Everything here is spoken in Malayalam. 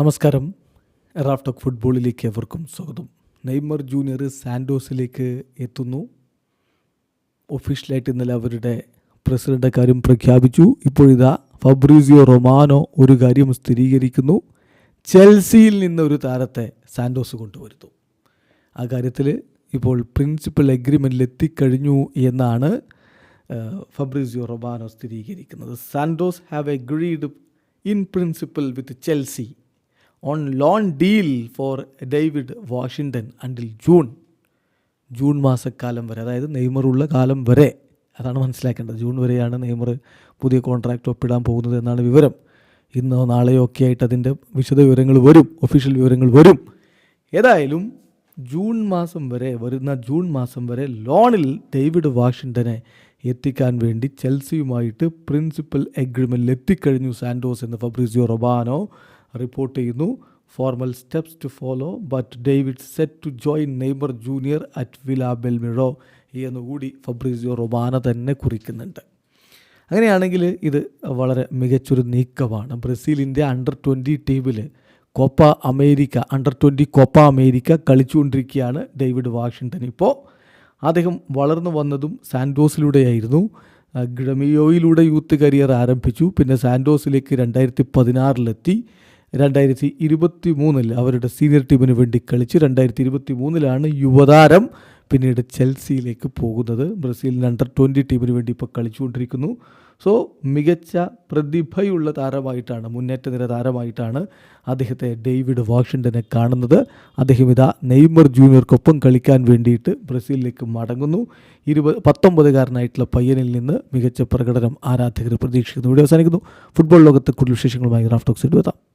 നമസ്കാരം. റാഫ്റ്റോക്ക് ഫുട്ബോളിലേക്ക് എവർക്കും സ്വാഗതം. നെയ്മർ ജൂനിയർ സാൻഡോസിലേക്ക് എത്തുന്നു. ഒഫീഷ്യലായിട്ട് ഇന്നലെ അവരുടെ പ്രസിഡന്റ് കാര്യം പ്രഖ്യാപിച്ചു. ഇപ്പോഴിതാ ഫബ്രീസിയോ റൊമാനോ ഒരു കാര്യം സ്ഥിരീകരിക്കുന്നു. ചെൽസിയിൽ നിന്ന് ഒരു താരത്തെ സാൻഡോസ് കൊണ്ടുവരുന്നു. ആ കാര്യത്തിൽ ഇപ്പോൾ പ്രിൻസിപ്പൽ എഗ്രിമെന്റിൽ എത്തിക്കഴിഞ്ഞു എന്നാണ് ഫബ്രീസിയോ റൊമാനോ സ്ഥിരീകരിക്കുന്നത്. Santos have agreed in principle with Chelsea. On loan deal for David Washington until June June മാസക്കാലം വരെ അതായത് നെയ്മറുള്ള കാലം വരെ. അതാണ് മനസ്സിലാക്കേണ്ടത്. ജൂൺ വരെയാണ് നെയ്മർ പുതിയ കോൺട്രാക്റ്റ് ഒപ്പിടാൻ പോകുന്നത് എന്നാണ് വിവരം. ഇന്നോ നാളെയോ ഒക്കെ ആയിട്ട് അതിന്റെ വിശദ വിവരങ്ങൾ വരും. ഒഫീഷ്യൽ വിവരങ്ങൾ വരും. ഏതായാലും ജൂൺ മാസം വരെ വരുന്ന ജൂൺ മാസം വരെ ലോണിൽ ഡേവിഡ് വാഷിങ്ടനെ എത്തിക്കാൻ വേണ്ടി ചെൽസിയുമായിട്ട് പ്രിൻസിപ്പൽ എഗ്രിമെന്റിൽ എത്തിക്കഴിഞ്ഞു സാൻഡോസ് എന്ന് ഫബ്രിസിയോ റൊബാനോ റിപ്പോർട്ട് ചെയ്യുന്നു. Formal steps to follow but David set to join Neymar junior at Vila Belmiro എന്നുകൂടി ഫബ്രീസിയോ റൊബാന തന്നെ കുറിക്കുന്നുണ്ട്. അങ്ങനെയാണെങ്കിൽ ഇത് വളരെ മികച്ചൊരു നീക്കമാണ്. ബ്രസീലിന്റെ അണ്ടർ ട്വന്റി ടീമിൽ Copa America under twenty Copa America കളിച്ചുകൊണ്ടിരിക്കുകയാണ് David Washington ഇപ്പോൾ. അദ്ദേഹം വളർന്നു വന്നതും സാൻഡോസിലൂടെയായിരുന്നു. ഗ്രമിയോയിലൂടെ യൂത്ത് കരിയർ ആരംഭിച്ചു. പിന്നെ സാൻഡോസിലേക്ക് രണ്ടായിരത്തി പതിനാറിലെത്തി. രണ്ടായിരത്തി ഇരുപത്തി മൂന്നിൽ അവരുടെ സീനിയർ ടീമിന് വേണ്ടി കളിച്ച് രണ്ടായിരത്തി ഇരുപത്തി മൂന്നിലാണ് യുവതാരം പിന്നീട് ചെൽസിയിലേക്ക് പോകുന്നത്. ബ്രസീലിന്റെ അണ്ടർ ട്വന്റി ടീമിന് വേണ്ടി ഇപ്പോൾ കളിച്ചുകൊണ്ടിരിക്കുന്നു. സോ മികച്ച പ്രതിഭയുള്ള താരമായിട്ടാണ് മുന്നേറ്റ നിര താരമായിട്ടാണ് അദ്ദേഹത്തെ ഡേവിഡ് വാഷിങ്ടനെ കാണുന്നത്. അദ്ദേഹം ഇതാ നെയ്മർ ജൂനിയർക്കൊപ്പം കളിക്കാൻ വേണ്ടിയിട്ട് ബ്രസീലിലേക്ക് മടങ്ങുന്നു. ഇരുപത് പത്തൊമ്പതുകാരനായിട്ടുള്ള പയ്യനിൽ നിന്ന് മികച്ച പ്രകടനം ആരാധകർ പ്രതീക്ഷിക്കുന്നു. ഇവിടെ അവസാനിക്കുന്നു. ഫുട്ബോൾ ലോകത്തെ കൂടുതൽ വിശേഷങ്ങളുമായി റാഫ്റ്റോക്സ് എത്താം